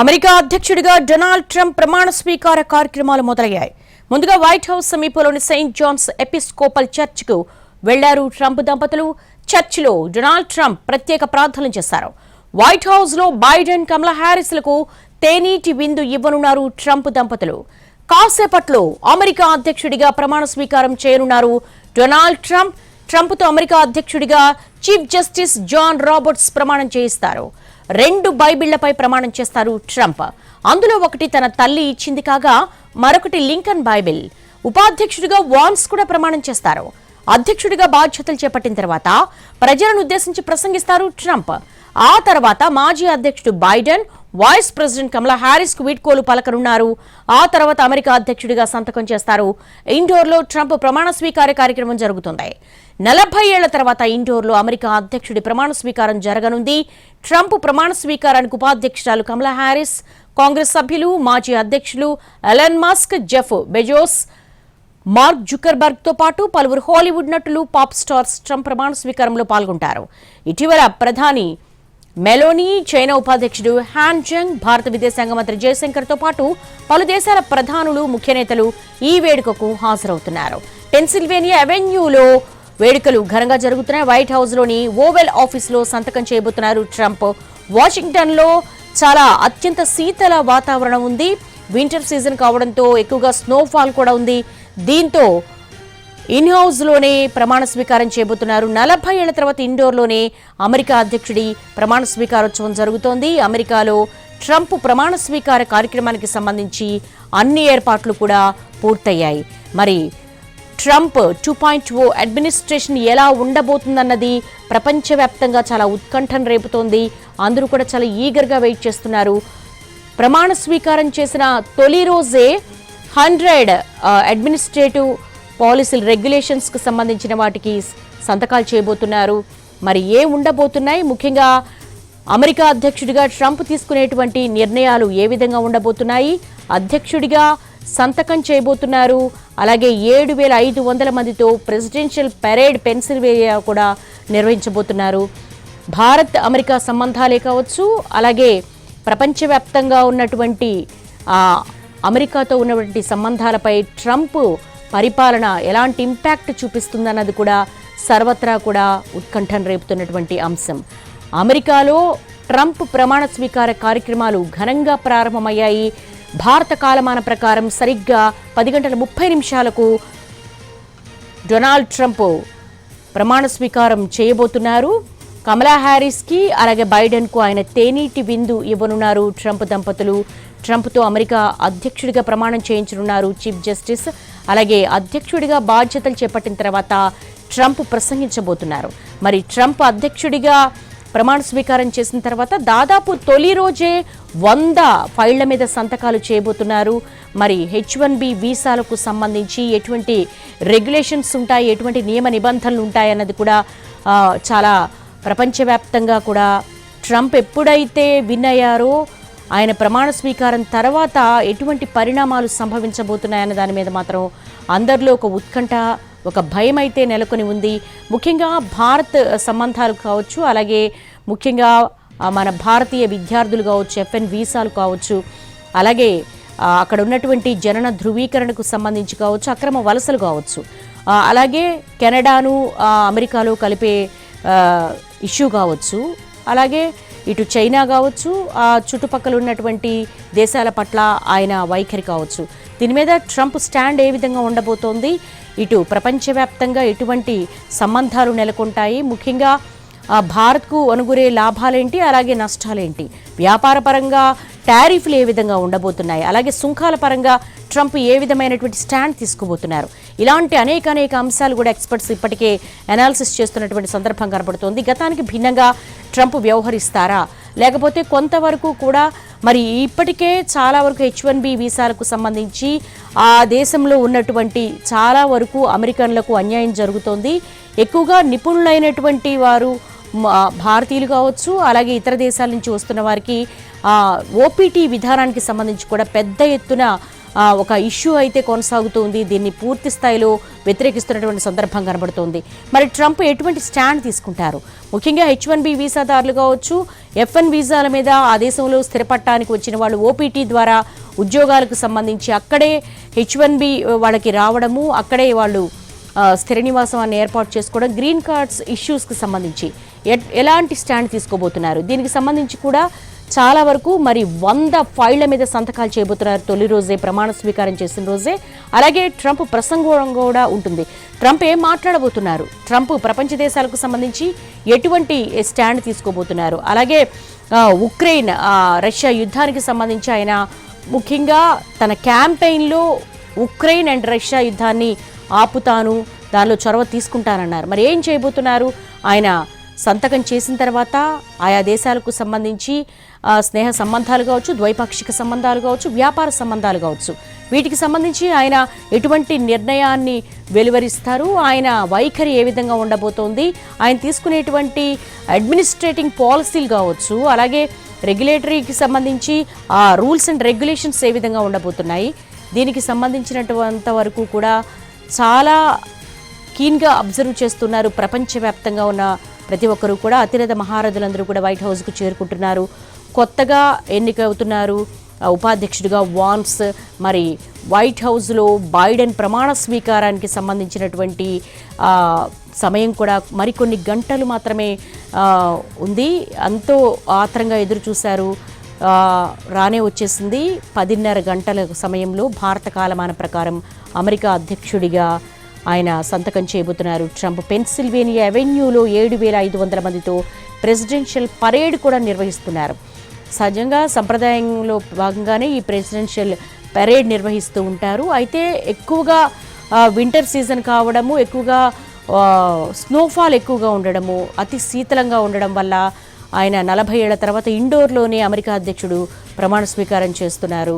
America అధ్యక్షుడిగా Donald Trump ప్రమాణ స్వీకార కార్యక్రమాలు మొదలయ్యాయి. ముందుగా వైట్ హౌస్ సమీపంలోని సెయింట్ జాన్స్ ఎపిస్కోపల్ చర్చ్కు వెళ్ళారు ట్రంప్ దంపతులు. చర్చిలో డొనాల్డ్ ట్రంప్ ప్రత్యేక ప్రార్థనలు చేశారు. వైట్ హౌస్లో బైడెన్ కమలా హ్యారిస్లకు తేనీటి విందు ఇవ్వనున్నారు ట్రంప్ దంపతులు. కాసేపట్లో అమెరికా అధ్యక్షుడిగా ప్రమాణ స్వీకారం చేయనున్నారు డొనాల్డ్ ట్రంప్. ట్రంప్తో అమెరికా అధ్యక్షుడిగా చీఫ్ జస్టిస్ జాన్ రాబర్ట్స్ ప్రమాణం చేయిస్తారు. రెండు బైబిళ్ళపై ప్రమాణం చేస్తారు ట్రంప్. అందులో ఒకటి తన తల్లి ఇచ్చింది కాగా మరొకటి లింకన్ బైబిల్. ఉపాధ్యక్షుడిగా వాన్స్ కూడా ప్రమాణం చేస్తారు. అధ్యక్షుడిగా బాధ్యతలు చేపట్టిన తర్వాత ప్రజలను ఉద్దేశించి ప్రసంగిస్తారు ట్రంప్. ఆ తర్వాత మాజీ అధ్యక్షుడు బైడెన్ వైస్ ప్రెసిడెంట్ కమలా హ్యారిస్కు వీడ్కోలు పలకనున్నారు. ఆ తర్వాత అమెరికా అధ్యక్షుడిగా సంతకం చేస్తారు. ఇండోర్లో ట్రంప్ ప్రమాణ స్వీకార కార్యక్రమం జరుగుతుంది. నలభై ఏళ్ళ తర్వాత ఇండోర్లో అమెరికా అధ్యక్షుడి ప్రమాణ స్వీకారం జరగనుంది. ట్రంప్ ప్రమాణ స్వీకారానికి ఉపాధ్యక్షురాలు కమలా హ్యారిస్ కాంగ్రెస్ సభ్యులు మాజీ అధ్యక్షులు Elon Musk Jeff Bezos Mark జుకర్బర్గ్తో పాటు పలువురు హాలీవుడ్ నటులు పాప్ స్టార్స్ ట్రంప్ ప్రమాణ స్వీకారంలో పాల్గొంటారు. ఇటీవల ప్రధాని మెలోనీ చైనా ఉపాధ్యక్షుడు హ్యాన్ జంగ్ భారత విదేశాంగ మంత్రి జయశంకర్తో పాటు పలు దేశాల ప్రధానులు ముఖ్య నేతలు ఈ వేడుకకు హాజరవుతున్నారు. పెన్సిల్వేనియా అవెన్యూలో వేడుకలు ఘనంగా జరుగుతున్నాయి. వైట్ హౌస్లోని ఓవెల్ ఆఫీస్లో సంతకం చేయబోతున్నారు ట్రంప్. వాషింగ్టన్లో చాలా అత్యంత శీతల వాతావరణం ఉంది. వింటర్ సీజన్ కావడంతో ఎక్కువగా స్నోఫాల్ కూడా ఉంది. దీంతో ఇన్హౌస్లోనే లోనే ప్రమాణ స్వీకారం చేయబోతున్నారు. నలభై ఏళ్ళ తర్వాత ఇండోర్లోనే అమెరికా అధ్యక్షుడి ప్రమాణ స్వీకారోత్సవం జరుగుతోంది. అమెరికాలో ట్రంప్ ప్రమాణ స్వీకార కార్యక్రమానికి సంబంధించి అన్ని ఏర్పాట్లు కూడా పూర్తయ్యాయి. మరి Trump two point O administration ఎలా ఉండబోతుందన్నది ప్రపంచవ్యాప్తంగా చాలా ఉత్కంఠను రేపుతోంది. అందరూ కూడా చాలా ఈగర్గా వెయిట్ చేస్తున్నారు. ప్రమాణ స్వీకారం చేసిన తొలి రోజే హండ్రెడ్ అడ్మినిస్ట్రేటివ్ పాలసీలు రెగ్యులేషన్స్కి సంబంధించిన వాటికి సంతకాలు చేయబోతున్నారు. మరి ఏ ఉండబోతున్నాయి? ముఖ్యంగా అమెరికా అధ్యక్షుడిగా ట్రంప్ తీసుకునేటువంటి నిర్ణయాలు ఏ విధంగా ఉండబోతున్నాయి? అధ్యక్షుడిగా సంతకం చేయబోతున్నారు. అలాగే ఏడు వేల ఐదు వందల మందితో ప్రెసిడెన్షియల్ పెరేడ్ పెన్సిల్వేనియా కూడా నిర్వహించబోతున్నారు. భారత్ అమెరికా సంబంధాలే కావచ్చు అలాగే ప్రపంచవ్యాప్తంగా ఉన్నటువంటి అమెరికాతో ఉన్నటువంటి సంబంధాలపై ట్రంప్ పరిపాలన ఎలాంటి ఇంపాక్ట్ చూపిస్తుందన్నది కూడా సర్వత్రా కూడా ఉత్కంఠను రేపుతున్నటువంటి అంశం. అమెరికాలో ట్రంప్ ప్రమాణ స్వీకార కార్యక్రమాలు ఘనంగా ప్రారంభమయ్యాయి. భారత కాలమాన ప్రకారం సరిగ్గా పది గంటల ముప్పై నిమిషాలకు డొనాల్డ్ ట్రంప్ ప్రమాణ స్వీకారం చేయబోతున్నారు. కమలా హ్యారిస్కి అలాగే బైడెన్కు ఆయన తేనీటి విందు ఇవ్వనున్నారు. ట్రంప్ దంపతులు ట్రంప్తో అమెరికా అధ్యక్షుడిగా ప్రమాణం చేయించనున్నారు చీఫ్ జస్టిస్. అలాగే అధ్యక్షుడిగా బాధ్యతలు చేపట్టిన తర్వాత ట్రంప్ ప్రసంగించబోతున్నారు. మరి ట్రంప్ అధ్యక్షుడిగా ప్రమాణ స్వీకారం చేసిన తర్వాత దాదాపు తొలి రోజే వంద ఫైళ్ళ మీద సంతకాలు చేయబోతున్నారు. మరి హెచ్ వన్ బి వీసాలకు సంబంధించి ఎటువంటి రెగ్యులేషన్స్ ఉంటాయి ఎటువంటి నియమ నిబంధనలు ఉంటాయి అన్నది కూడా చాలా ప్రపంచవ్యాప్తంగా కూడా ట్రంప్ ఎప్పుడైతే విన్ అయ్యారో ఆయన ప్రమాణ స్వీకారం తర్వాత ఎటువంటి పరిణామాలు సంభవించబోతున్నాయన్న దాని మీద మాత్రం అందరిలో ఒక ఉత్కంఠ ఒక భయం అయితే నెలకొని ఉంది. ముఖ్యంగా భారత్ సంబంధాలు కావచ్చు అలాగే ముఖ్యంగా మన భారతీయ విద్యార్థులు కావచ్చు ఎఫ్ఎన్ వీసాలు కావచ్చు అలాగే అక్కడ ఉన్నటువంటి జనన ధృవీకరణకు సంబంధించి కావచ్చు అక్రమ వలసలు కావచ్చు. అలాగే కెనడాను అమెరికాలో కలిపే ఇష్యూ కావచ్చు అలాగే ఇటు చైనా కావచ్చు ఆ చుట్టుపక్కల ఉన్నటువంటి దేశాల పట్ల ఆయన వైఖరి కావచ్చు. దీని మీద ట్రంప్ స్టాండ్ ఏ విధంగా ఉండబోతోంది? ఇటు ప్రపంచవ్యాప్తంగా ఎటువంటి సంబంధాలు నెలకొంటాయి? ముఖ్యంగా భారత్కు అనుగురే లాభాలేంటి అలాగే నష్టాలేంటి? వ్యాపార పరంగా టారిఫ్లు ఏ విధంగా ఉండబోతున్నాయి? అలాగే సుంకాల పరంగా ట్రంప్ ఏ విధమైనటువంటి స్టాండ్ తీసుకోబోతున్నారు ఇలాంటి అనేక అనేక అంశాలు కూడా ఎక్స్పర్ట్స్ ఇప్పటికే అనాలిసిస్ చేస్తున్నటువంటి సందర్భం కనబడుతోంది. గతానికి భిన్నంగా ట్రంప్ వ్యవహరిస్తారా? లేకపోతే కొంతవరకు కూడా మరి ఇప్పటికే చాలా వరకు హెచ్ వన్ బి వీసాలకు సంబంధించి ఆ దేశంలో ఉన్నటువంటి చాలా వరకు అమెరికన్లకు అన్యాయం జరుగుతోంది. ఎక్కువగా నిపుణులైనటువంటి వారు భారతీయులు కావచ్చు అలాగే ఇతర దేశాల నుంచి వస్తున్న వారికి ఓపీటీ విధానానికి సంబంధించి కూడా పెద్ద ఎత్తున ఒక ఇష్యూ అయితే కొనసాగుతోంది. దీన్ని పూర్తి స్థాయిలో వ్యతిరేకిస్తున్నటువంటి సందర్భం కనబడుతోంది. మరి ట్రంప్ ఎటువంటి స్టాండ్ తీసుకుంటారు? ముఖ్యంగా హెచ్ వన్ బి వీసాదారులు కావచ్చు ఎఫ్ వన్ వీసాల మీద ఆ దేశంలో స్థిరపడటానికి వచ్చిన వాళ్ళు ఓపీటీ ద్వారా ఉద్యోగాలకు సంబంధించి అక్కడే హెచ్ వన్ బి వాళ్ళకి రావడము అక్కడే వాళ్ళు ఆ, స్థిర నివాసాన్ని ఏర్పాటు చేసుకోవడం గ్రీన్ కార్డ్స్ ఇష్యూస్కి సంబంధించి. ఎలాంటి స్టాండ్ తీసుకోబోతున్నారు? దీనికి సంబంధించి కూడా చాలా వరకు మరి వంద ఫైళ్ళ మీద సంతకాలు చేయబోతున్నారు. తొలి రోజే ప్రమాణ స్వీకారం చేసిన రోజే. అలాగే ట్రంప్ ప్రసంగం కూడా ఉంటుంది. ట్రంప్ ఏం మాట్లాడబోతున్నారు? ట్రంప్ ప్రపంచ దేశాలకు సంబంధించి ఎటువంటి స్టాండ్ తీసుకోబోతున్నారు? అలాగే ఉక్రెయిన్ రష్యా యుద్ధానికి సంబంధించి ఆయన ముఖ్యంగా తన క్యాంపెయిన్లో ఉక్రెయిన్ అండ్ రష్యా యుద్ధాన్ని ఆపుతాను దానిలో చొరవ తీసుకుంటానన్నారు. మరి ఏం చేయబోతున్నారు? ఆయన సంతకం చేసిన తర్వాత ఆయా దేశాలకు సంబంధించి ఆ, స్నేహ సంబంధాలు కావచ్చు ద్వైపాక్షిక సంబంధాలు కావచ్చు వ్యాపార సంబంధాలు కావచ్చు. వీటికి సంబంధించి ఆయన ఎటువంటి నిర్ణయాన్ని వెలువరిస్తారు? ఆయన వైఖరి ఏ విధంగా ఉండబోతోంది? ఆయన తీసుకునేటువంటి అడ్మినిస్ట్రేటింగ్ పాలసీలు కావచ్చు అలాగే రెగ్యులేటరీకి సంబంధించి ఆ రూల్స్ అండ్ రెగ్యులేషన్స్ ఏ విధంగా ఉండబోతున్నాయి? దీనికి సంబంధించినటువంటి వరకు కూడా చాలా కీన్గా అబ్జర్వ్ చేస్తున్నారు ప్రపంచవ్యాప్తంగా ఉన్న ప్రతి ఒక్కరూ కూడా అతిరథ మహారథులందరూ కూడా వైట్ హౌస్కు చేరుకుంటున్నారు. కొత్తగా ఎన్నికవుతున్నారు. ఉపాధ్యక్షుడిగా వాన్స్ మరి వైట్ హౌస్లో బైడెన్ ప్రమాణ స్వీకారానికి సంబంధించినటువంటి సమయం కూడా మరికొన్ని గంటలు మాత్రమే ఉంది. ఎంతో ఆత్రంగా ఎదురు చూశారు రానే వచ్చేసింది. పదిన్నర గంటల సమయంలో భారత కాలమాన ప్రకారం అమెరికా అధ్యక్షుడిగా ఆయన సంతకం చేయబోతున్నారు. ట్రంప్ పెన్సిల్వేనియా అవెన్యూలో ఏడు వేల ఐదు వందల మందితో ప్రెసిడెన్షియల్ పరేడ్ కూడా నిర్వహిస్తున్నారు. సహజంగా సంప్రదాయంలో భాగంగానే ఈ ప్రెసిడెన్షియల్ పరేడ్ నిర్వహిస్తూ ఉంటారు. అయితే ఎక్కువగా వింటర్ సీజన్ కావడము ఎక్కువగా స్నోఫాల్ ఎక్కువగా ఉండడము అతి శీతలంగా ఉండడం వల్ల ఆయన నలభై ఏళ్ళ తర్వాత ఇండోర్లోనే అమెరికా అధ్యక్షుడు ప్రమాణ స్వీకారం చేస్తున్నారు.